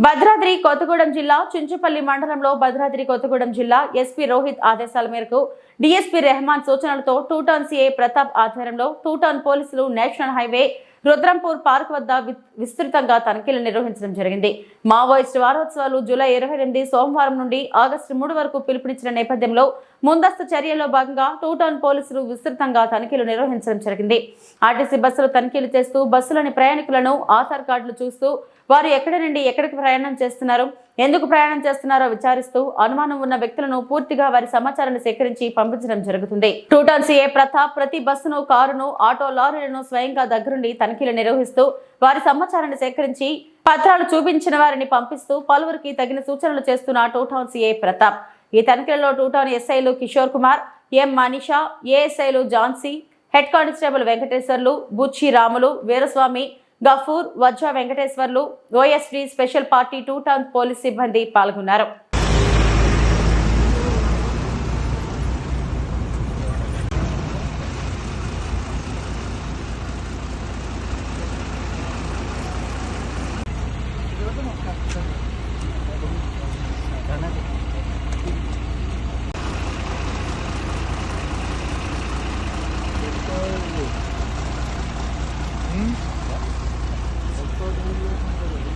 భద్రాద్రి కొత్తగూడెం జిల్లా చుంచుపల్లి మండలంలో భద్రాద్రి కొత్తగూడెం జిల్లా ఎస్పీ రోహిత్ ఆదేశాల మేరకు డిఎస్పీ రెహమాన్ సూచనలతో టూటాన్ సిఐ ప్రతాప్ ఆధ్వర్యంలో టూటాన్ పోలీసులు నేషనల్ హైవే రుద్రంపూర్ పార్క్ వద్ద వి- విస్తృతంగా తనిఖీలు నిర్వహించడం జరిగింది. మావోయిస్ట్ వారోత్సవాలు జూలై ఇరవై ఎనిమిది సోమవారం నుండి ఆగస్టు మూడు వరకు పిలుపునిచ్చిన నేపథ్యంలో ముందస్తు చర్యల్లో భాగంగా టూటౌన్ పోలీసులు విస్తృతంగా తనిఖీలు నిర్వహించడం జరిగింది. ఆర్టీసీ బస్సులు తనిఖీలు చేస్తూ బస్సులోని ప్రయాణికులను ఆధార్ కార్డులు చూస్తూ వారు ఎక్కడి నుండి ఎక్కడికి ప్రయాణం చేస్తున్నారు ఎందుకు ప్రయాణం చేస్తున్నారో విచారిస్తూ అనుమానం ఉన్న వ్యక్తులను పూర్తిగా వారి సమాచారాన్ని సేకరించి పంపించడం జరుగుతుంది. టూటాన్ సిఏ ప్రతాప్ ప్రతి బస్సును కారును ఆటో లారీలను స్వయంగా దగ్గరుండి తనిఖీలు నిర్వహిస్తూ వారి సమాచారాన్ని సేకరించి పత్రాలు చూపించిన వారిని పంపిస్తూ పలువురికి తగిన సూచనలు చేస్తున్న టూటౌన్ సిఏ ప్రతాప్. ఈ తనిఖీలలో టూటౌన్ ఎస్ఐలు Kishore Kumar M Manisha ఏఎస్ఐలు Jhansi head constable Venkateswarlu Buchi Ramulu Veeraswamy Gafoor Vajra Venkateswarlu OSV special party two town police సిబ్బంది పాల్గొన్నారు Thank you.